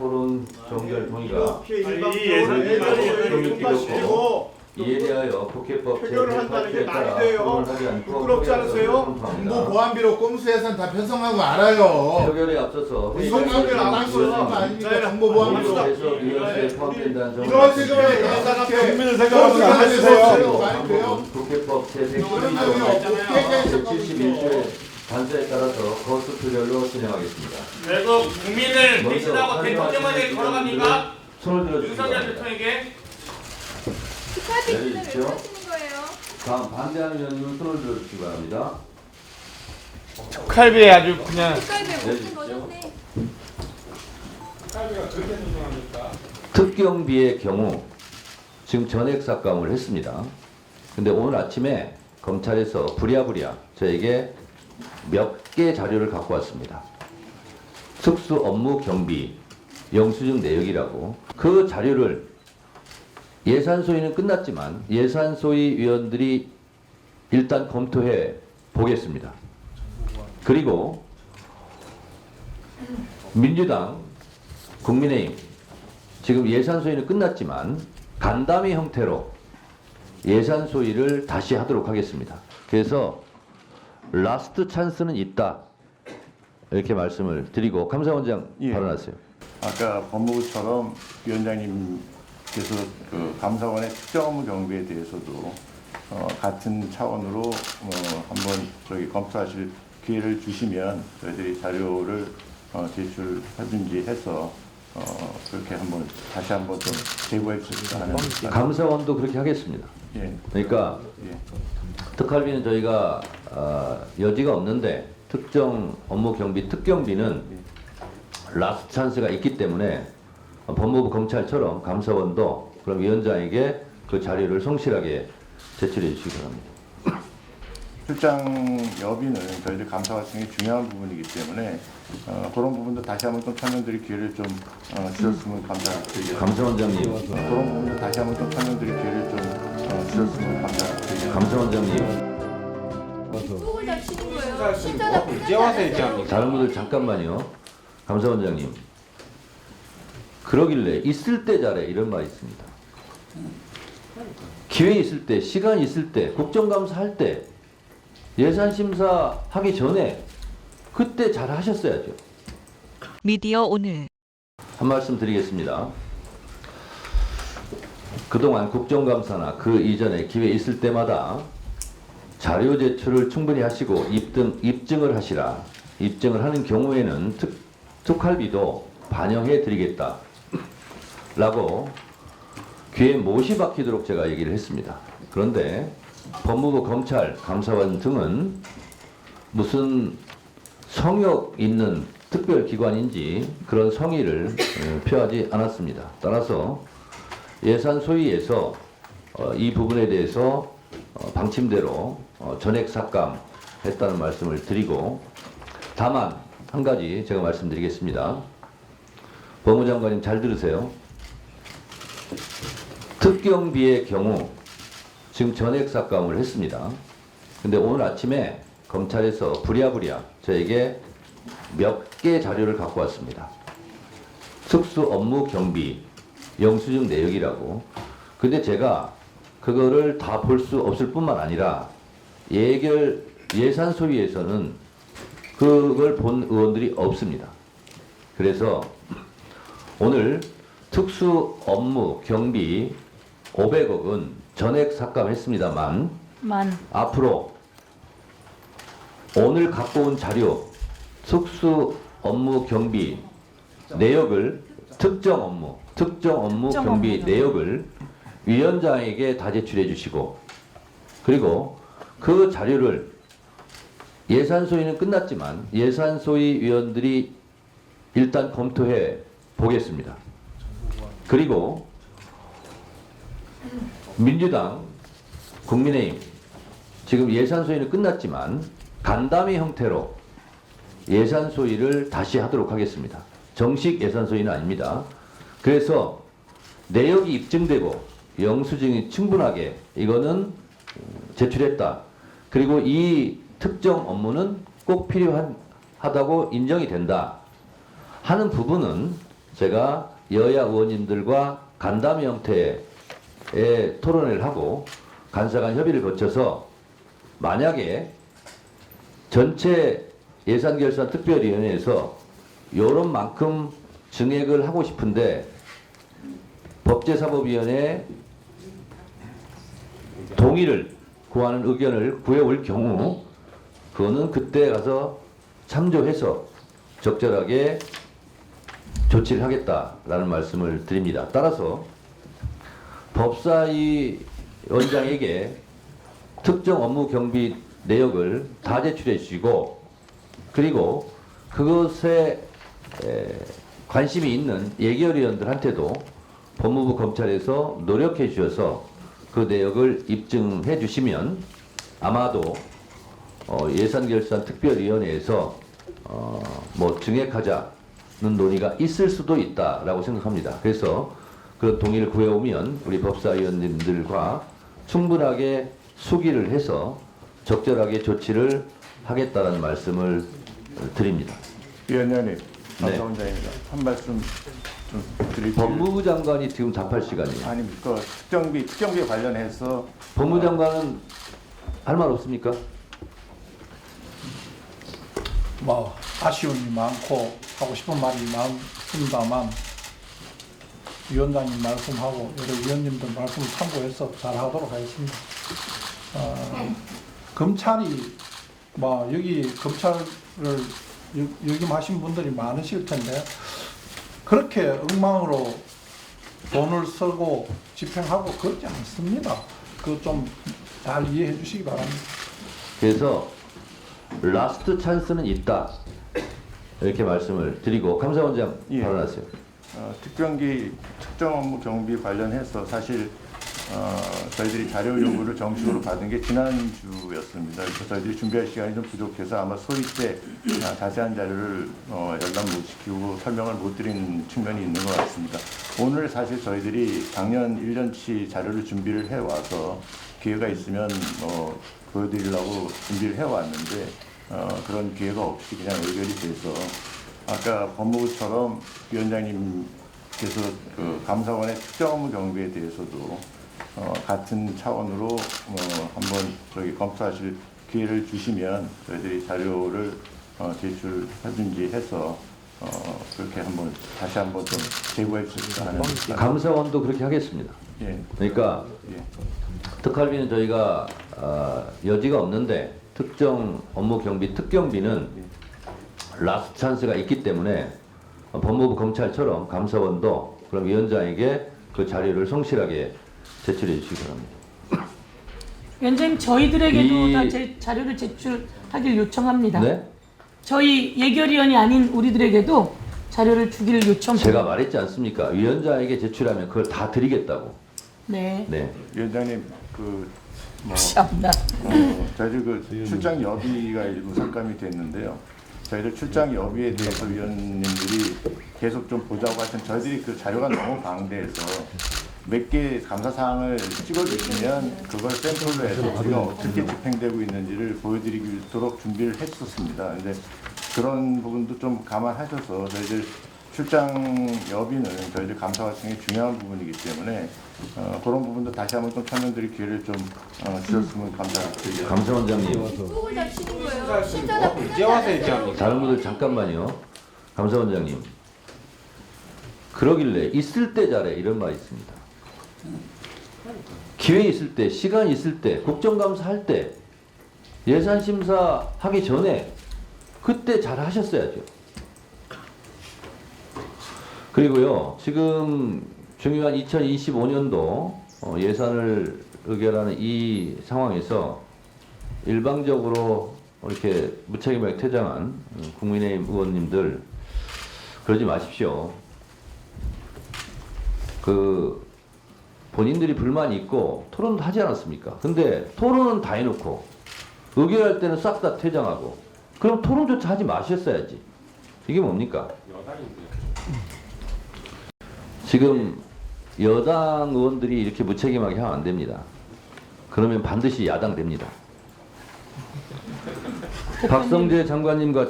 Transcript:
토론 정결 동의가 이에 대하여 국회법 표결을 한다는 게 제108조에 따라 말이 돼요? 토론을 하지 않고 부끄럽지 않으세요? 정부 보안비로 꼼수 예산 다 편성하고 알아요. 표결에 앞서서 표결 안. 쓰는 거 아닙니까? 네. 정보 보안비로. 아닙니다. 해석위원회에 포함된다는 점을 이런 식으로 국민을 생각하면 안 되세요. 말이 돼요? 방법은 국회법 그러면 제112조 제71조의 단서에 따라서 거수 표결로 진행하겠습니다. 그리고 국민을 대신하고 대통령에게 걸어갑니까? 손을 들어주시기 윤석열 바랍니다. 대통령에게. 왜 거예요? 다음 반대하는 의원님은 손을 들어주시기 바랍니다. 칼비에 아주 그냥. 네, 거셨네. 특경비의 경우 지금 전액 삭감을 했습니다. 근데 오늘 아침에 검찰에서 부랴부랴 저에게 몇 개 자료를 갖고 왔습니다. 특수 업무 경비 영수증 내역이라고 그 자료를 예산 소위는 끝났지만 예산 소위 위원들이 일단 검토해 보겠습니다. 그리고 민주당, 국민의힘 지금 예산 소위는 끝났지만 간담회 형태로 예산 소위를 다시 하도록 하겠습니다. 그래서 라스트 찬스는 있다. 이렇게 말씀을 드리고 감사원장 예. 발언하세요. 아까 법무부처럼 위원장님께서 그 감사원의 특정 업무 경비에 대해서도 어, 같은 차원으로 어, 한번 저기 검토하실 기회를 주시면 저희들이 자료를 어, 제출하든지 해서 어, 그렇게 한번 다시 한번 좀 제보해 주셨으면 하는 감사원도 그렇게 하겠습니다. 예, 그러니까 예. 특활비는 저희가 어, 여지가 없는데 특정 업무 경비 특경비는 라스트 찬스가 있기 때문에 법무부 검찰처럼 감사원도 그럼 위원장에게 그 자료를 성실하게 제출해 주시기 바랍니다. 출장 여비는 저희들 굉장히 중요한 부분이기 때문에 어, 그런 부분도 다시 한번 좀 설명드릴 기회를 좀 어, 주셨으면 감사드리겠습니다. 감사원장님, 그런 부분도 다시 한번 좀 설명드릴 기회를 좀 어, 주셨으면 감사드리겠습니다. 감사원장님, 누굴 잡치는 거예요? 실전자 이제 와서 얘기합니까? 다른 분들 잠깐만요. 감사원장님, 그러길래 있을 때 잘해 이런 말이 있습니다. 기회 있을 때, 시간 있을 때, 국정감사 할 때, 예산 심사 하기 전에 그때 잘 하셨어야죠. 미디어 오늘 한 말씀 드리겠습니다. 그동안 국정감사나 그 이전에 기회 있을 때마다 자료 제출을 충분히 하시고 입등, 입증을 하시라. 입증을 하는 경우에는 특, 특활비도 반영해 드리겠다. 라고 귀에 못이 박히도록 제가 얘기를 했습니다. 그런데 법무부 검찰 감사원 등은 무슨 성역 있는 특별 기관인지 그런 성의를 어, 표하지 않았습니다. 따라서 예산 소위에서 어, 이 부분에 대해서 어, 방침대로 어, 전액 삭감 했다는 말씀을 드리고 다만 한 가지 제가 말씀드리겠습니다. 법무장관님 잘 들으세요. 특경비의 경우 지금 전액 삭감을 했습니다. 근데 오늘 아침에 검찰에서 부랴부랴 저에게 몇 개 자료를 갖고 왔습니다. 특수 업무 경비 영수증 내역이라고. 근데 제가 그거를 다 볼 수 없을 뿐만 아니라 예결 예산 소위에서는 그걸 본 의원들이 없습니다. 그래서 오늘 특수 업무 경비 500억은 전액 삭감했습니다만 만 앞으로 오늘 갖고 온 자료 특수 업무 경비 내역을 특정 업무 특정 업무 특정 경비 업무. 내역을 위원장에게 다 제출해 주시고 그리고 그 자료를 예산 소위는 끝났지만 예산 소위 위원들이 일단 검토해 보겠습니다. 그리고 민주당, 국민의힘 지금 예산 소위는 끝났지만 간담회 형태로 예산 소위를 다시 하도록 하겠습니다. 정식 예산 소위는 아닙니다. 그래서 내역이 입증되고 영수증이 충분하게 이거는 제출했다. 그리고 이 특정 업무는 꼭 필요하다고 인정이 된다. 하는 부분은 제가 여야 의원님들과 간담회 형태의 토론회를 하고 간사 간 협의를 거쳐서 만약에 전체 예산결산 특별위원회에서 요런 만큼 증액을 하고 싶은데 법제사법위원회 동의를 구하는 의견을 구해올 경우 그거는 그때 가서 참조해서 적절하게 조치를 하겠다라는 말씀을 드립니다. 따라서 법사위 원장에게 특정 업무 경비 내역을 다 제출해 주시고 그리고 그것에 에, 관심이 있는 예결위원들한테도 법무부 검찰에서 노력해 주셔서 그 내역을 입증해 주시면 아마도 어, 예산결산 특별위원회에서 어, 뭐 증액하자는 논의가 있을 수도 있다라고 생각합니다. 그래서 그 동의를 구해오면 우리 법사위원님들과 충분하게 수기를 해서 적절하게 조치를 하겠다는 말씀을 드립니다. 위원장님, 네. 감사원장입니다. 한 말씀 좀 드릴게요. 법무부 장관이 지금 답할 시간이에요. 아니, 그 특정비, 특정비 관련해서 법무부 장관은 할 말 없습니까? 뭐 아쉬움이 많고 하고 싶은 말이 많습니다만 위원장님 말씀하고 여러 위원님들 말씀 참고해서 잘 하도록 하겠습니다. 어, 검찰이 뭐 여기 검찰을 역- 역임하신 분들이 많으실 텐데 그렇게 엉망으로 돈을 쓰고 집행하고 그렇지 않습니다. 그 좀 잘 이해해 주시기 바랍니다. 그래서 라스트 찬스는 있다. 이렇게 말씀을 드리고 감사원장 예. 발언하세요. 어, 특경기 특정 업무 경비 관련해서 사실 어, 저희들이 자료 요구를 정식으로 받은 게 지난주였습니다. 그래서 저희들이 준비할 시간이 좀 부족해서 아마 소위 때 아, 자세한 자료를 어, 열람 못 시키고 설명을 못 드린 측면이 있는 것 같습니다. 오늘 사실 저희들이 작년 1년치 자료를 준비를 해와서 기회가 있으면 어, 보여드리려고 준비를 해왔는데 어, 그런 기회가 없이 그냥 의결이 돼서 아까 법무부처럼 위원장님께서 그 감사원의 특정 업무 경비에 대해서도 어, 같은 차원으로 어, 한번 저기 검토하실 기회를 주시면 저희들이 자료를 어, 제출하든지 해서 어, 그렇게 한번 다시 한번 좀 제고해 주셨으면 하는 감사원도 그렇게 하겠습니다. 예, 그러니까 예. 특활비는 저희가 아, 여지가 없는데 특정 업무 경비 특경비는 라스트 찬스가 있기 때문에 법무부 검찰처럼 감사원도 그럼 위원장에게 그 자료를 성실하게 제출해 주시기 바랍니다. 위원장님 저희들에게도 이- 다 제, 자료를 제출하길 요청합니다. 네? 저희 예결위원이 아닌 우리들에게도 자료를 주기를 요청합니다. 제가 말했지 않습니까? 위원장에게 제출하면 그걸 다 드리겠다고. 네. 네. 위원장님 그뭐 참나. 어, 저희들 그 출장 여비가 일부 삭감이 됐는데요. 저희들 출장 여비에 대해서 위원님들이 계속 좀 보자고 하신 저희들이 그 자료가 너무 방대해서 몇 개 감사 사항을 찍어주시면 그걸 샘플로 해서 우리가 어떻게 집행되고 있는지를 보여드리도록 준비를 했었습니다. 근데 그런 부분도 좀 감안하셔서 저희들 출장 여비는 저희들 감사 과정에 중요한 부분이기 때문에 어, 그런 부분도 다시 한번 좀 설명드릴 기회를 좀 어, 주셨으면 감사드리겠습니다. 감사원장님. 꾹을 다 치는 거예요. 실전에 뭐 이제 와서 얘기합니까? 다른 분들 잠깐만요. 감사원장님. 그러길래 있을 때 잘해 이런 말이 있습니다. 기회 있을 때, 시간 있을 때, 국정감사 할 때, 예산 심사 하기 전에 그때 잘 하셨어야죠. 그리고요, 지금 중요한 2025년도 예산을 의결하는 이 상황에서 일방적으로 이렇게 무책임하게 퇴장한 어, 국민의힘 의원님들 그러지 마십시오. 그 본인들이 불만이 있고 토론도 하지 않았습니까? 근데 토론은 다 해놓고 의결할 때는 싹 다 퇴장하고 그럼 토론조차 하지 마셨어야지. 이게 뭡니까? 지금 여당 의원들이 이렇게 무책임하게 하면 안 됩니다. 그러면 반드시 야당 됩니다. 박성재 장관님과